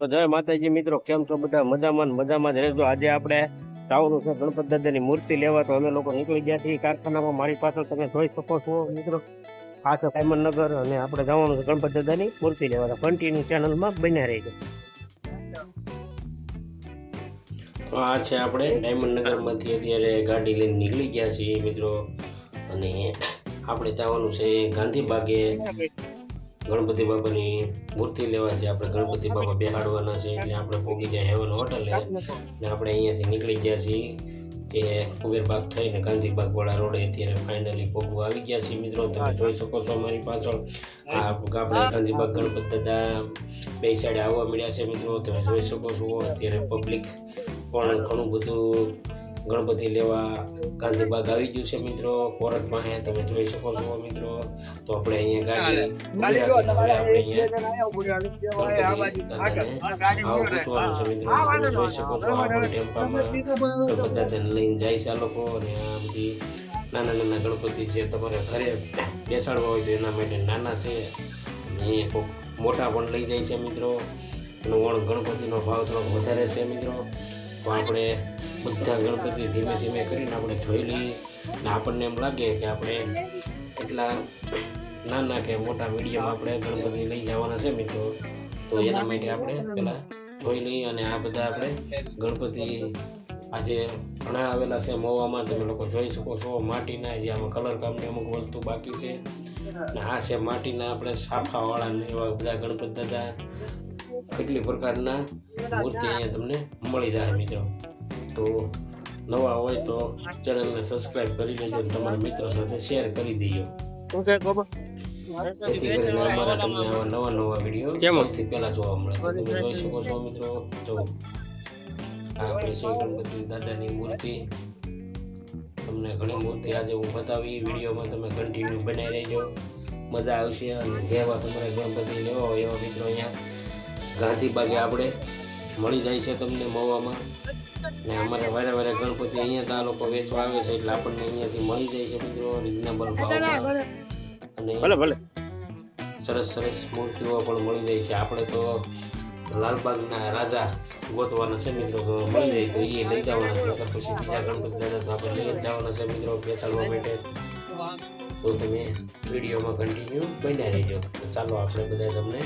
તો જય માતાજી મિત્રો, કેમ છો બધા? મજામાં મજામાં જ રહેજો. આજે આપણે જવાનું છે, ગણપત દાદાની મૂર્તિ લેવા. તો અમે લોકો નીકળી ગયા છીએ કારખાનામાં. મારી પાછળ તમે જોઈ શકો છો મિત્રો. આ છે સાયમનગર અને આપણે જવાનું છે ગણપત દાદાની મૂર્તિ લેવા. કન્ટિન્યુ ચેનલમાં બન્યા રહીજો. તો આ છે આપણે ડાયમંડનગરમાંથી અત્યારે ગાડી લઈને નીકળી ગયા છીએ મિત્રો. અને આપણે જવાનું છે ગાંધીબાગે. ગણપતિ બાપાની મૂર્તિ લેવા છે. આપણે ગણપતિ બાપા બેહાડવાના છે એટલે આપણે પોગી ગયા હેવન હોટલે. ને આપણે અહીંયાથી નીકળી ગયા છીએ કે કુબેરબાગ થઈને ગાંધીબાગવાળા રોડે અત્યારે ફાઇનલી પોગવા આવી ગયા છીએ મિત્રો. તમે જોઈ શકો છો અમારી પાછળ. આ આપણે ગાંધીબાગ ગણપત દાદા બે સાઈડે આવવા મળ્યા છે મિત્રો. તમે જોઈ શકો છો અત્યારે પબ્લિક પણ ઘણું બધું ગણપતિ લેવા ગાંધીબાગ આવી ગયું છે મિત્રો. કોરટ પાસે તમે જોઈ શકો છો મિત્રો. તો આપણે અહીંયા ગાડી અહીંયા મિત્રો. જોઈ શકો છો પણ ટેમ્પામાં લઈને જાય છે આ લોકો. અને આ બધી નાના નાના ગણપતિ જે તમારે ઘરે બેસાડવા હોય તો એના માટે નાના છે. અને કોઈક મોટા પણ લઈ જાય છે મિત્રો. અને વણ ગણપતિનો ભાવ થોડોક વધારે છે મિત્રો. તો આપણે બધા ગણપતિ ધીમે ધીમે કરીને આપણે જોઈ લઈએ ને આપણને એમ લાગે કે આપણે એટલા નાના કે મોટા મીડિયમ આપણે ગણપતિ લઈ જવાના છે મિત્રો. તો એના માટે આપણે પહેલાં જોઈ લઈએ અને આ બધા આપણે ગણપતિ આજે ઘણા આવેલા છે મોવામાં. તમે લોકો જોઈ શકો છો માટીના જે આમાં કલર કામની અમુક વસ્તુ બાકી છે. ને આ છે માટીના આપણે સાફાવાળા એવા બધા ગણપતિ દાદા. કેટલી પ્રકારના મૂર્તિ અહીંયા તમને મળી જાય મિત્રો. તો નવા હોય તો ચેનલને સબસ્ક્રાઇબ કરી લેજો તમારા મિત્રો સાથે શેર કરી દેજો. શું છે ગોબર જેથી કરીને અમારા તમને આવા નવા નવા વીડિયો સૌથી પહેલા જોવા મળે. તમે જોઈ શકો છો મિત્રો જો આ આપણી શ્રી ગણપતિ દાદાની મૂર્તિ. તમને ઘણી મૂર્તિ આજે હું બતાવી. વિડીયોમાં તમે કન્ટિન્યુ બનાવી રહેજો મજા આવશે અને જેવા તમારે ગણપતિ લેવા હોય એવા મિત્રો અહીંયા ગાંધીબાગે આપણે મળી જાય છે તમને મવામાં. ને અમારે વારે વારે ગણપતિ અહીંયા તો આ લોકો વેચવા આવે છે એટલે આપણને અહીંયાથી મળી જાય છે મિત્રો રિઝનેબલ ભાવમાં. અને ભલે ભલે. સરસ સરસ મૂર્તિઓ પણ મળી જાય છે. આપણે તો લાલબાગના રાજા ગોતવાના છે મિત્રો તો મળી જાય તો એ લઈ જવાના છે. પછી બીજા ગણપતિ દાદા તો આપણે લઈ જવાના છે મિત્રો બેસાડવા માટે. તો તમે વિડીયોમાં કન્ટિન્યુ બન્યા રહેજો. તો ચાલો આપણે બધા તમને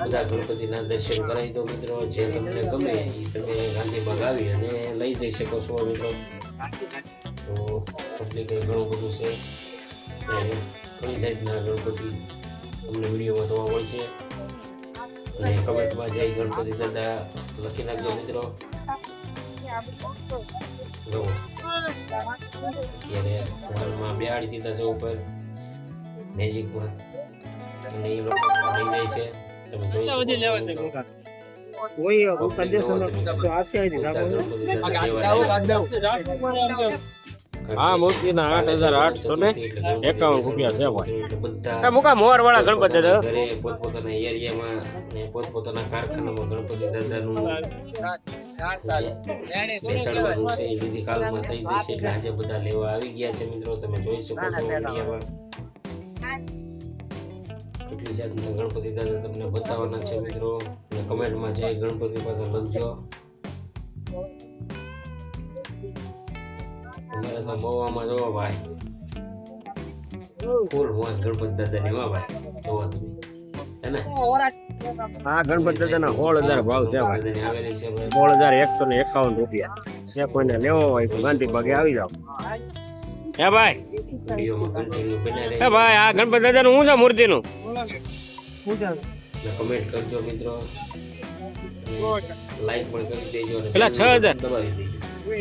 બધા ગણપતિના દર્શન કરાવી દો મિત્રો. જે તમને ગમે એ તમે ગાંધીબાગ આવી અને લઈ જઈ શકો છો મિત્રો. તો પબ્લિક ઘણું બધું છે. ઘણી જાતના ગણપતિ તમને વિડીયોમાં જોવા હોય છે. અને કમેન્ટમાં જય ગણપતિ દાદા લખી નાખજો મિત્રો. જુઓ અત્યારે હોલમાં બેહાડી દીધા છે ઉપર. મેજિકમાં અને એ લોકો લઈ જાય છે. તમે જોઈ શકો કોઈ ગણપતિ દાદા લેવા આઠ હજાર આઠસો ને એકાવન રૂપિયા છે ભાઈ. એટલે બધા એ મુકા મોર વાળા ગણપત ઘરે પોતપોતાના એરિયામાં પોતપોતાના કારખાનામાં ગણપતિ દાદાનું એ વિધિ કાલમાં થઈ જશે એટલે આજે બધા લેવા આવી ગયા છે મિત્રો. તમે જોઈ શકો છો કેટલી જાતના ગણપતિ દાદા તમને બતાવવાના છે મિત્રો? અને કમેન્ટમાં જય ગણપતિ પાસે લખજો. અમારે તો મવામાં જોવો ભાઈ. ફૂલ મોજ ગણપતિ દાદાની વા ભાઈ. જોવા તમે. હે ને? ગણપતિ દાદાના સોળ હજાર ભાવ છે ભાઈ આવેલી છે સોળ હજાર એકસો ને એકાવન રૂપિયા. જે કોઈને લેવો હોય તો ગાંધીબાગે આવી જાઓ. હે ભાઈ? હે ભાઈ આ ગણપત દાદાનું શું છે મૂર્તિનું? અને કમેન્ટ કરજો મિત્રો. લાઈક પણ કરી દેજો પેલા છ હજાર. દબાવી દેજો.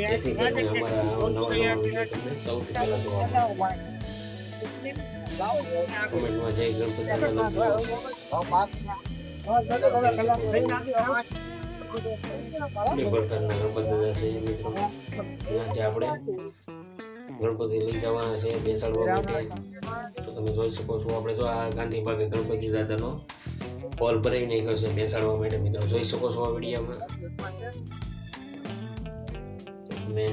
જેથી કરીને અમારા નવા નવા વીડિયો તમને સૌથી પહેલા જોવા મળે. કમેન્ટમાં જય ગણપતિ દાદા પ્રકારના ગણપતિ દાદા છે મિત્રો. આજે આપણે ગણપતિ લઈ જવાના છે બેસાડવા માટે. તો તમે જોઈ શકો છો આપણે જો આ ગાંધીબાગે ગણપતિ દાદાનો હોલ ભરાઈ નાખ્યો છે બેસાડવા માટે. મિત્રો જોઈ શકો છો આ વિડીયોમાં? તમે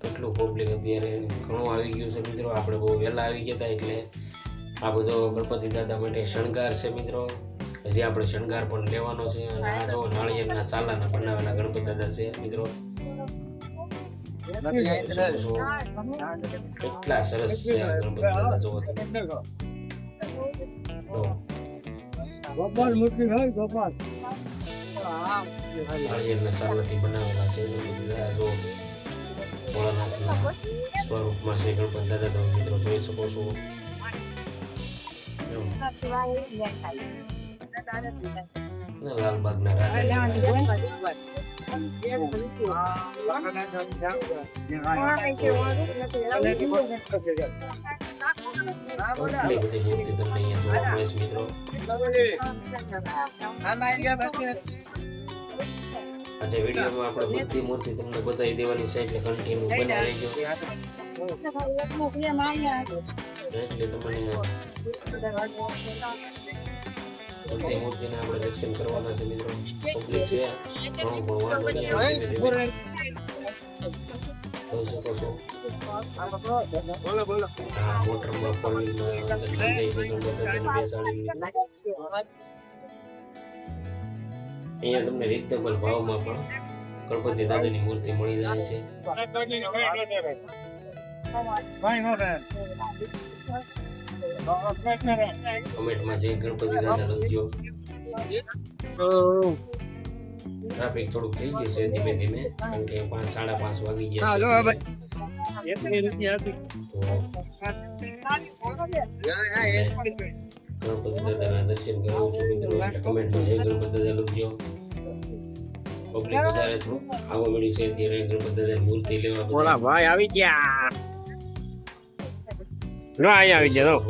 કેટલું પબ્લિક અત્યારે ઘણું આવી ગયું છે મિત્રો. આપણે બહુ વહેલા આવી ગયા હતા એટલે આ બધો ગણપતિ દાદા માટે શણગાર છે મિત્રો. હજી આપણે શણગાર પણ લેવાનો છે. અને આ જો નાળિયેરના સાલાના બનાવેલા ગણપતિ દાદા છે મિત્રો. કેટલા સરસ છે બનાવેલા છે સ્વરૂપમાં છે ગણપતિ દાદા તમે મિત્રો. અને લાલબાગના રાજા બધી મૂર્તિ તમને અહીંયા જોવા મળે છે મિત્રો? આજે વિડીયોમાં આપણે બધી મૂર્તિ તમને બતાવી દેવાની છે એટલે કન્ટિન્યુ બના રહેજો. એટલે તમને બધી મૂર્તિને આપણે દર્શન કરવાના છે મિત્રો. પબ્લિક છે. ઘણું પણ વાંધો નહીં. આવે ધીમે ધીમે. જોઈ શકો છો? મોટરમાં અંદર લઈ. અહીંયા તમને રીઝનેબલ ભાવમાં પણ ગણપતિ દાદાની મૂર્તિ મળી જાય છે. કમેન્ટમાં જય ગણપતિ દાદા લખજો. ટ્રાફિક થોડુંક થઈ ગયું છે ધીમે ધીમે કારણ કે પાંચ સાડા પાંચ વાગી ગયા છે. તો ગણપતિ દાદાના દર્શન કરાવું છું મિત્રો એટલે કમેન્ટમાં જય ગણપતિ દાદા લખજો. પબ્લિક વધારે થોડું આવવા મળ્યું છે ત્યારે ગણપતિ દાદાની મૂર્તિ લેવા ભાઈ આવી ગયા. લો અહીંયા આવી ગયા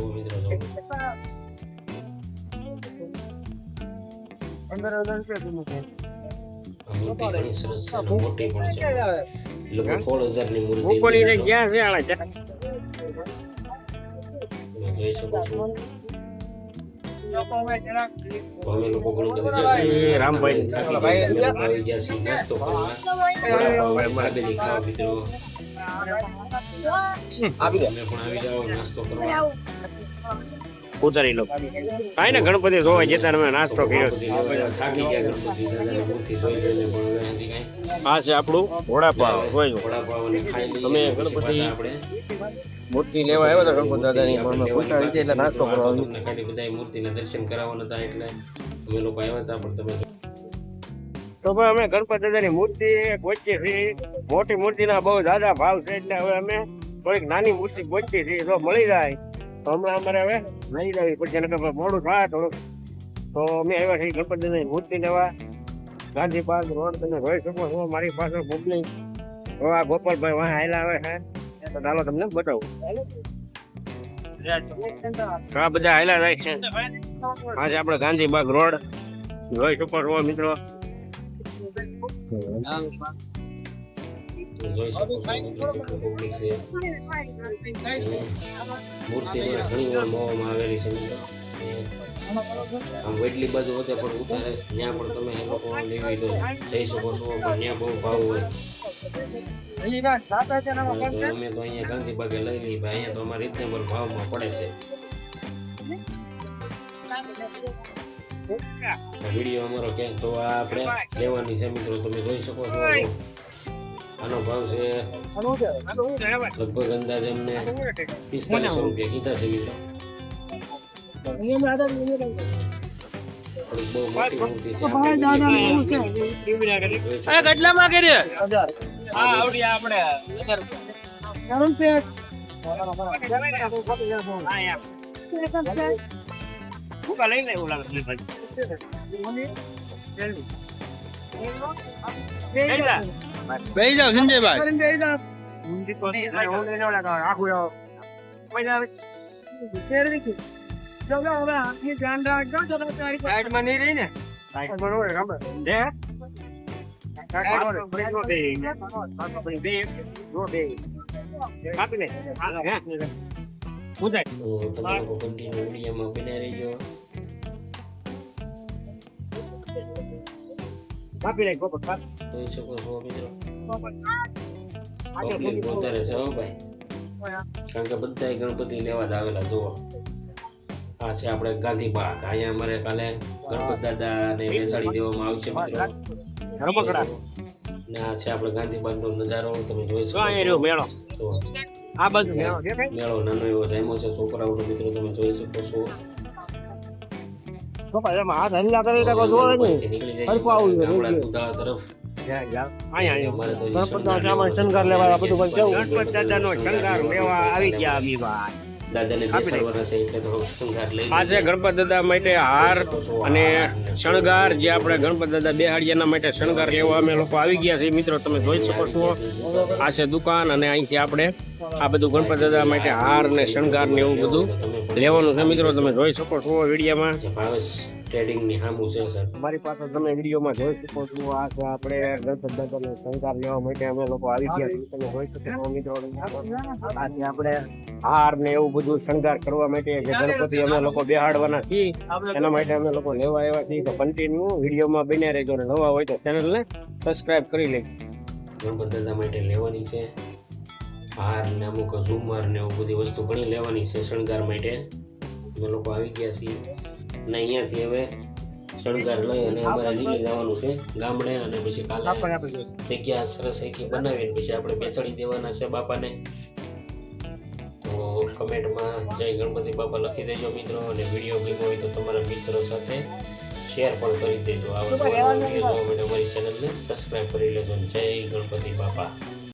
તો જો મિત્રો જો. આ મૂર્તિ ઘણી સરસ છે અને મોટી પણ છે. લગભગ સોળ હજારની મૂર્તિ મૂકોની છે ને મિત્રો. ક્યાં છે? આળા જોઈ શકો છો. તો અમે લોકો ઘણું બધું રામભાઈ. થાકી ગયા. અમે લોકો આવી ગયા છીએ નાસ્તો કરવા. વડાપાવ, દાબેલી ખાવા મિત્રો તમે પણ આવી જાઓ નાસ્તો કરવા. ઉતારી લો કાંઈ ને ગણપતિ જોવા જતા અમે નાસ્તો કર્યો આ છે આપણું વડાપાવ જોઈ પછી ગણપતિ મૂર્તિ લેવા આવ્યા હતા ગણપતિ દાદાની? પણ અમે પૂછાડી રીતે એટલે નાસ્તો કરવાનો ખાલી બધા મૂર્તિના દર્શન કરાવવાના હતા એટલે અમે લોકો આવ્યા હતા પણ તમે તો ભાઈ અમે ગણપતિ દાદાની મૂર્તિ ગોચી છે. મોટી મૂર્તિના બહુ દાદા ભાવ છે એટલે હવે અમે થોડીક નાની મૂર્તિ ગોચી છે જો મળી જાય તો હમણાં અમારે હવે લઈ લેવી પડશે નકર મોડું થાય થોડુંક. તો અમે આવ્યા છીએ ગણપતિ દાદાની મૂર્તિ લેવા ગાંધી પાર્ક રોડ તમે જોઈ શકો છો, મારી પાસે પબ્લિક તો આ ગોપાલભાઈ વાહ આવેલા આવે છે. તો ચાલો તમને બતાવું. આ બધા આવેલા જાય છે. આજે આપણે ગાંધીબાગ રોડ જોઈ શકો છો મિત્રો. જોઈ શકો છો મિત્રો છે. અને ઘણી વાર મોવામાં આવેલી છે. આમ વેટલી બાજુ હોતે પણ ઉતારે ત્યાં પણ તમે એ લોકો લેવી લો જઈ શકો છો પણ ત્યાં બહુ ભાવ હોય. અમે તો અહીંયા ગાંધીબાગે લઈ લઈ ભાઈ અહીંયા તો અમારે ભાવ ભાવમાં પડે છે. વીડિયો અમારો ક્યાંક તો આ આપણે લેવાની છે મિત્રો તમે જોઈ શકો છો. આનો ભાવ છે લગભગ અંદાજ એમને પિસ્તાલીસો રૂપિયા કીધા છે મિત્રો થોડીક બહુ મોટી મૂર્તિ છે આપણે જોઈ શકો છો. કેટલામાં કરીએ આ આવડી આપણે ભૂકા લઈ લે ઓલા બેહી જાઓ સંજયભાઈ સાઈડમાં નહીં રહી ને તો તમે લોકો કન્ટિન્યુ વિડીયોમાં બન્યા રહેજો કાપી લે ગોપર કાપ જોઈ શકો છો મિત્રો પબ્લિક વધારે છે હો ભાઈ કારણ કે બધાય ગણપતિ લેવા જ આવેલા જુઓ આ છે આપણે ગાંધી બાગ અહીંયા અમારે કાલે ગણપત દાદા ને બેસાડી દેવામાં આવશે મિત્રો ને આ છે આપણે ગાંધી બાગનો નજારો તમે જોઈ શકો છો મેળો આ બાજુ મેળો નાનો એવો જામ્યો છે છોકરાઓ મિત્રો તમે જોઈ શકો છો ગણપત કેવું ગણપત શણગાર લેવા આવી ગયા અમી ભાઈ દાદાને બેસાડવાના છે એટલે થોડોક શણગાર લઈ આ છે લઈએ. ગણપત દાદા માટે હાર અને શણગાર જે આપણે ગણપત દાદા બેહાડિયાના માટે શણગાર લેવા અમે લોકો આવી ગયા છે મિત્રો તમે જોઈ શકો છો આ છે દુકાન અને અહીંથી આપણે આ બધું ગણપત દાદા માટે હાર ને શણગાર ને એવું બધું લેવાનું છે. મિત્રો તમે જોઈ શકો છો વિડીયોમાં. ટ્રેડિંગની સામું છે સર મારી પાસે તમે વિડીયોમાં જોઈ શકો છો આ છે આપણે ગણપત દાદાનો શણગાર લેવા માટે અમે લોકો આવી ગયા તમે જોઈ શકો છો મિત્રો. આ આપણે હાર ને એવું બધું શણગાર કરવા માટે જે ગણપતિ અમે લોકો બેહાડવાના છીએ. એના માટે અમે લોકો લેવા આવ્યા છીએ. તો કન્ટિન્યુ વિડીયોમાં બન્યા રહેજો અને નવા હોય તો ચેનલને સબસ્ક્રાઇબ કરી લેજો. ગણપત દાદા માટે લેવાની છે. હાર ને અમુક ઝુમર ને એવું બધી વસ્તુ ઘણી લેવાની છે શણગાર માટે. અમે લોકો આવી ગયા છીએ. અને અહીંયાથી હવે શણગાર લઈ અને અમારે નીકળી જવાનું છે ગામડે અને પછી કાલે જગ્યા સરસ એકી બનાવીને પછી આપણે બેચડી દેવાના છે બાપાને. તો કમેન્ટમાં જય ગણપતિ બાપા લખી દેજો મિત્રો અને વીડિયો ગમ્યો હોય તો તમારા મિત્રો સાથે શેર પણ કરી દેજો. આવા નવા નવા વીડિયો જોવા માટે અમારી ચેનલને સબસ્ક્રાઇબ કરી લેજો. જય ગણપતિ બાપા.